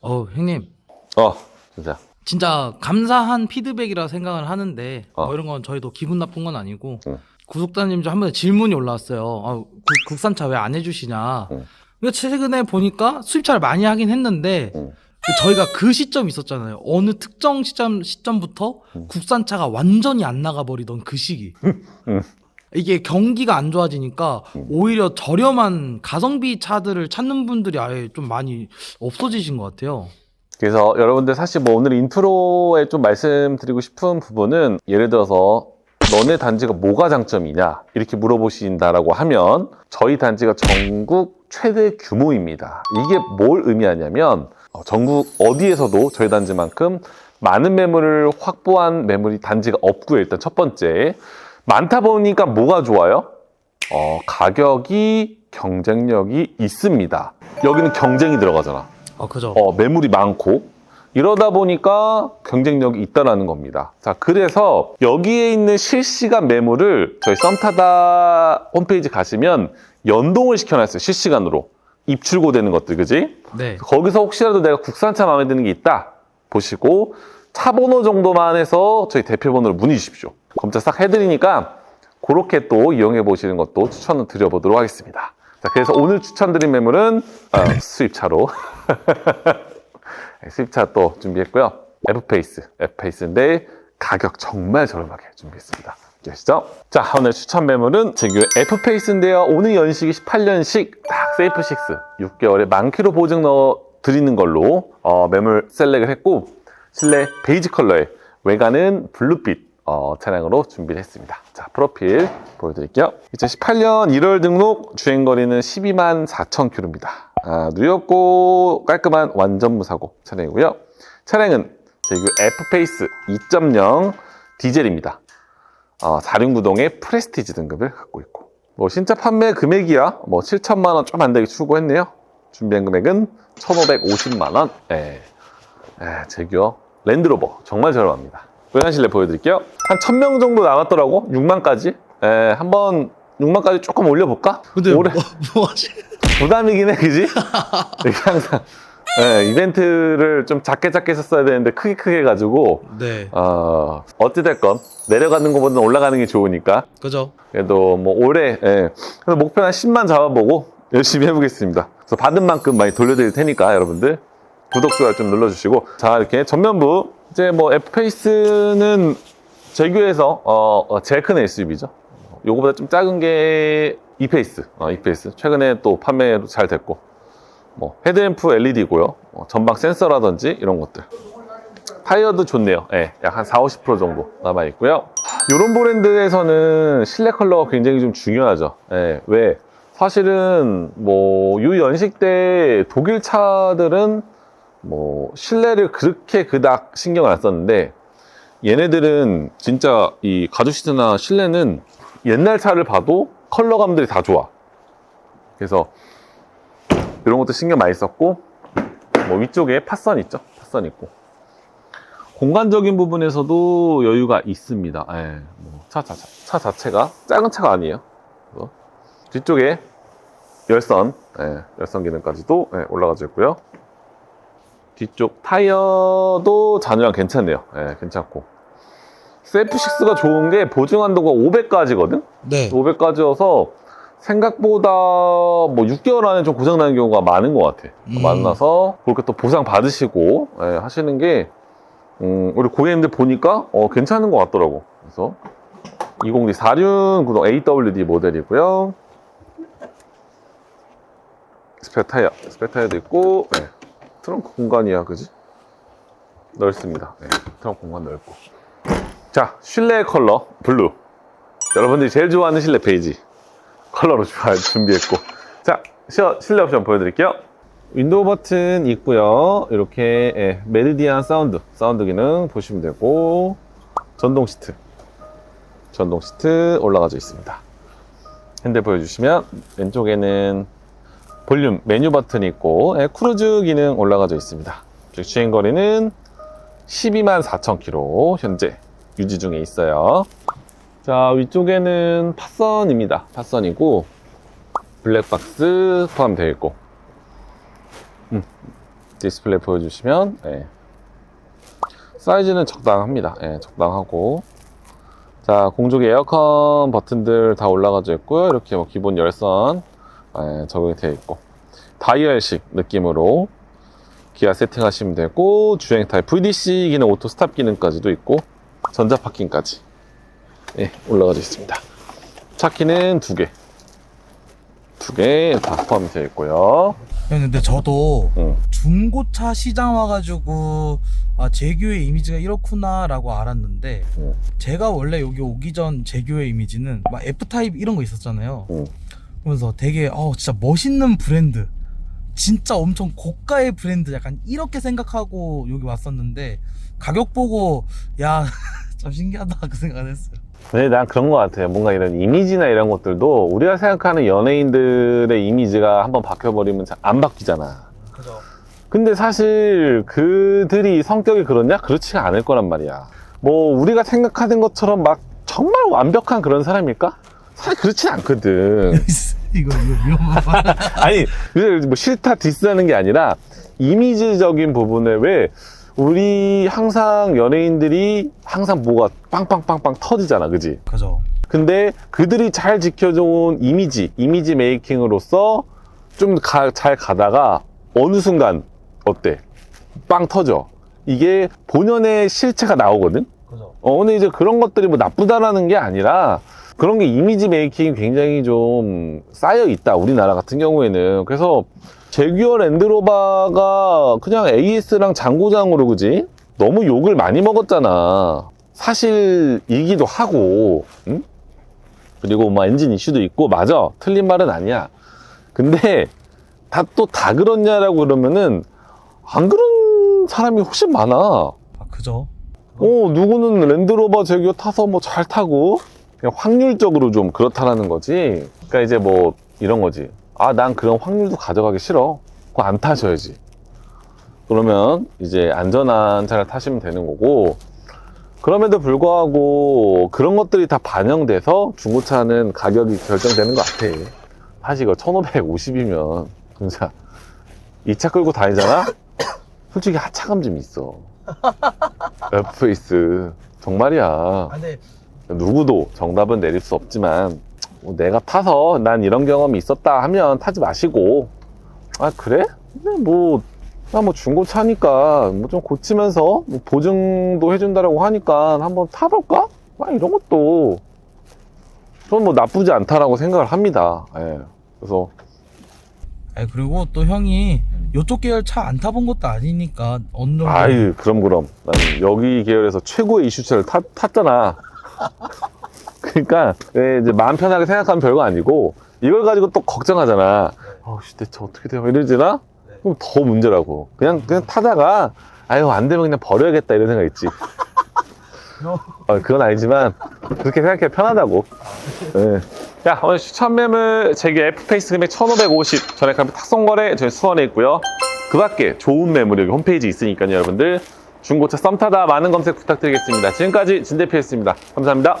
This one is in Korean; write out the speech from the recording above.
어 형님 어, 진짜. 진짜 감사한 피드백이라 생각을 하는데 어. 뭐 이런 건 저희도 기분 나쁜 건 아니고 응. 구독자님 좀한번 질문이 올라왔어요. 아, 구- 국산차 왜 안 해주시냐. 응. 근데 최근에 보니까 수입차를 많이 하긴 했는데 응. 그 저희가 그 시점이 있었잖아요. 어느 특정 시점 시점부터 응. 국산차가 완전히 안 나가 버리던 그 시기. 응. 이게 경기가 안 좋아지니까 응. 오히려 저렴한 가성비 차들을 찾는 분들이 아예 좀 많이 없어지신 것 같아요. 그래서 여러분들 사실 뭐 오늘 인트로에 좀 말씀드리고 싶은 부분은 예를 들어서 너네 단지가 뭐가 장점이냐 이렇게 물어보신다라고 하면 저희 단지가 전국 최대 규모입니다. 이게 뭘 의미하냐면 어, 전국 어디에서도 저희 단지만큼 많은 매물을 확보한 매물이 단지가 없고요. 일단 첫 번째 많다 보니까 뭐가 좋아요? 어, 가격이 경쟁력이 있습니다. 여기는 경쟁이 들어가잖아. 아 그죠. 어, 매물이 많고 이러다 보니까 경쟁력이 있다라는 겁니다. 자, 그래서 여기에 있는 실시간 매물을 저희 썸타다 홈페이지 가시면 연동을 시켜놨어요. 실시간으로. 입출고 되는 것들, 그지? 네. 거기서 혹시라도 내가 국산차 마음에 드는 게 있다 보시고 차 번호 정도만 해서 저희 대표 번호로 문의 주십시오. 검사 싹 해드리니까 그렇게 또 이용해 보시는 것도 추천을 드려보도록 하겠습니다. 자, 그래서 오늘 추천드린 매물은 어, 수입차로 네, 수입차 또 준비했고요. F페이스, F페이스인데 가격 정말 저렴하게 준비했습니다. 아시죠? 자, 오늘 추천 매물은 제규 F페이스인데요. 오늘 연식이 18년식 딱 세이프 6, 6개월에 만 킬로 보증 넣어 드리는 걸로 어, 매물 셀렉을 했고 실내 베이지 컬러에 외관은 블루빛 어, 차량으로 준비를 했습니다. 자, 프로필 보여드릴게요. 2018년 1월 등록 주행거리는 12만 4천 킬로입니다. 아, 누였고 깔끔한 완전 무사고 차량이고요. 차량은 제규 F페이스 2.0 디젤입니다. 어, 4륜구동의 프레스티지 등급을 갖고 있고 뭐 신차 판매 금액이야 뭐 7천만 원 좀 안 되게 추구했네요. 준비한 금액은 1,550만 원. 예, 예, 제규어 랜드로버 정말 저렴합니다. 외관 실내 보여드릴게요. 한 1,000명 정도 나갔더라고 6만까지. 예, 한번 6만까지 조금 올려볼까? 근데 올해 뭐, 뭐 하시? 부담이긴 해, 그지? 이게 항상 예, 이벤트를 좀 작게 작게 했었어야 되는데 크게 크게 해가지고 네. 어, 어찌됐건 내려가는 것보다는 올라가는 게 좋으니까 그죠. 그래도 뭐 올해 예. 그래서 목표 한 10만 잡아보고 열심히 해보겠습니다. 그래서 받은 만큼 많이 돌려드릴 테니까 여러분들 구독 좋아요 좀 눌러주시고 자 이렇게 전면부 이제 뭐 F페이스는 제규에서 어, 어, 제일 큰 SUV죠. 요거보다 좀 작은 게 E페이스, 어, E페이스 최근에 또 판매도 잘 됐고 뭐 헤드램프 LED고요. 전방 센서라든지 이런 것들. 타이어도 좋네요. 예, 약한 4, 50% 정도 남아 있고요. 이런 브랜드에서는 실내 컬러가 굉장히 좀 중요하죠. 예, 왜? 사실은 뭐요 연식 때 독일 차들은 뭐 실내를 그렇게 그닥 신경을 안 썼는데 얘네들은 진짜 이 가죽 시트나 실내는 옛날 차를 봐도 컬러감들이 다 좋아. 그래서 이런 것도 신경 많이 썼고 뭐 위쪽에 팟선 있죠. 팟선 있고 공간적인 부분에서도 여유가 있습니다. 예, 뭐 차, 차, 차 자체가 작은 차가 아니에요. 뒤쪽에 열선, 예, 열선 기능까지도 예, 올라가져 있고요. 뒤쪽 타이어도 잔유랑 괜찮네요. 예, 괜찮고. 세프6가 좋은 게 보증 한도가 500까지거든? 네. 500까지여서 생각보다 뭐 6개월 안에 좀 고장나는 경우가 많은 것 같아. 음. 많아서 그렇게 또 보상 받으시고 예, 하시는 게 음, 우리 고객님들 보니까 어, 괜찮은 것 같더라고. 그래서 20D 4륜 구동 AWD 모델이고요. 스페어 타이어, 스페어 타이어도 있고 예, 트렁크 공간이야, 그지? 넓습니다. 예, 트렁크 공간 넓고. 자, 실내 컬러 블루. 여러분들이 제일 좋아하는 실내 베이지 컬러로 준비했고. 자, 시- 실내 옵션 보여드릴게요. 윈도우 버튼 있고요. 이렇게 예, 메르디안 사운드, 사운드 기능 보시면 되고 전동 시트, 전동 시트 올라가져 있습니다. 핸들 보여주시면 왼쪽에는 볼륨 메뉴 버튼이 있고 예, 크루즈 기능 올라가져 있습니다. 즉 주행 거리는 12만 4천 킬로 현재 유지 중에 있어요. 자 위쪽에는 팟선입니다. 팟선이고 블랙박스 포함되어 있고 디스플레이 보여주시면 예. 사이즈는 적당합니다. 예, 적당하고 자 공조기 에어컨 버튼들 다 올라가져 있고요. 이렇게 뭐 기본 열선 예, 적용이 되어 있고 다이얼식 느낌으로 기아 세팅하시면 되고 주행 타입 VDC 기능 오토 스탑 기능까지도 있고 전자 파킹까지 예, 올라가져 있습니다. 차 키는 두 개. 두 개 다 포함이 되어 있고요. 형 근데 저도 응. 중고차 시장 와가지고 아 제규의 이미지가 이렇구나라고 알았는데 응. 제가 원래 여기 오기 전 제규의 이미지는 막 F 타입 이런 거 있었잖아요. 응. 그러면서 되게 어 진짜 멋있는 브랜드, 진짜 엄청 고가의 브랜드 약간 이렇게 생각하고 여기 왔었는데 가격 보고 야 참 신기하다 그 생각을 했어요. 근데 난 그런 것 같아요. 뭔가 이런 이미지나 이런 것들도 우리가 생각하는 연예인들의 이미지가 한번 바뀌어버리면 잘안 바뀌잖아. 그죠. 근데 사실 그들이 성격이 그렇냐? 그렇지가 않을 거란 말이야. 뭐 우리가 생각하는 것처럼 막 정말 완벽한 그런 사람일까? 사실 그렇진 않거든. 이거 이거 위험한 말. 아니, 뭐 싫다 디스하는 게 아니라 이미지적인 부분에 왜 우리 항상 연예인들이 항상 뭐가 빵빵빵빵 터지잖아, 그지? 그죠. 근데 그들이 잘 지켜줘온 이미지, 이미지 메이킹으로서 좀 잘 가다가 어느 순간 어때? 빵 터져. 이게 본연의 실체가 나오거든? 그죠. 어, 근데 이제 그런 것들이 뭐 나쁘다라는 게 아니라 그런 게 이미지 메이킹이 굉장히 좀 쌓여 있다. 우리나라 같은 경우에는. 그래서 제규어 랜드로바가 그냥 AS랑 장고장으로 그지? 너무 욕을 많이 먹었잖아. 사실이기도 하고, 응? 그리고 뭐 엔진 이슈도 있고, 맞아. 틀린 말은 아니야. 근데 다또다 그렇냐라고 그러면은 안 그런 사람이 훨씬 많아. 아 그죠. 어, 누구는 랜드로버 제규어 타서 뭐 잘 타고, 그냥 확률적으로 좀 그렇다라는 거지. 그러니까 이제 뭐 이런 거지. 아, 난 그런 확률도 가져가기 싫어. 그거 안 타셔야지. 그러면 이제 안전한 차를 타시면 되는 거고, 그럼에도 불구하고 그런 것들이 다 반영돼서 중고차는 가격이 결정되는 것 같아. 사실 이거 1550이면, 진짜, 이 차 끌고 다니잖아? 솔직히 하차감 좀 있어. F페이스. 정말이야. 아 근데 누구도 정답은 내릴 수 없지만 뭐 내가 타서 난 이런 경험이 있었다 하면 타지 마시고 아 그래? 근데 뭐, 나 뭐 중고차니까 뭐 좀 고치면서 뭐 보증도 해준다라고 하니까 한번 타볼까? 아, 이런 것도 좀뭐 나쁘지 않다라고 생각을 합니다. 예. 그래서 아니 그리고 또 형이 요쪽 계열 차 안 타본 것도 아니니까 어느 정도 아유 그럼 그럼 나는 여기 계열에서 최고의 이슈차를 타, 탔잖아 그러니까 예, 이제 마음 편하게 생각하면 별거 아니고 이걸 가지고 또 걱정하잖아. 아우씨 대체 어떻게 돼요? 이러지나? 그럼 더 문제라고. 그냥 그냥 타다가 아유 안 되면 그냥 버려야겠다 이런 생각 있지. 어, 그건 아니지만 그렇게 생각해 편하다고. 예. 자 오늘 추천 매물 제기 F페이스 금액 1550 전액 카피 탁송거래 저희 수원에 있고요. 그 밖에 좋은 매물 여기 홈페이지 있으니까요 여러분들 중고차 썸타다 많은 검색 부탁드리겠습니다. 지금까지 진대표였습니다. 감사합니다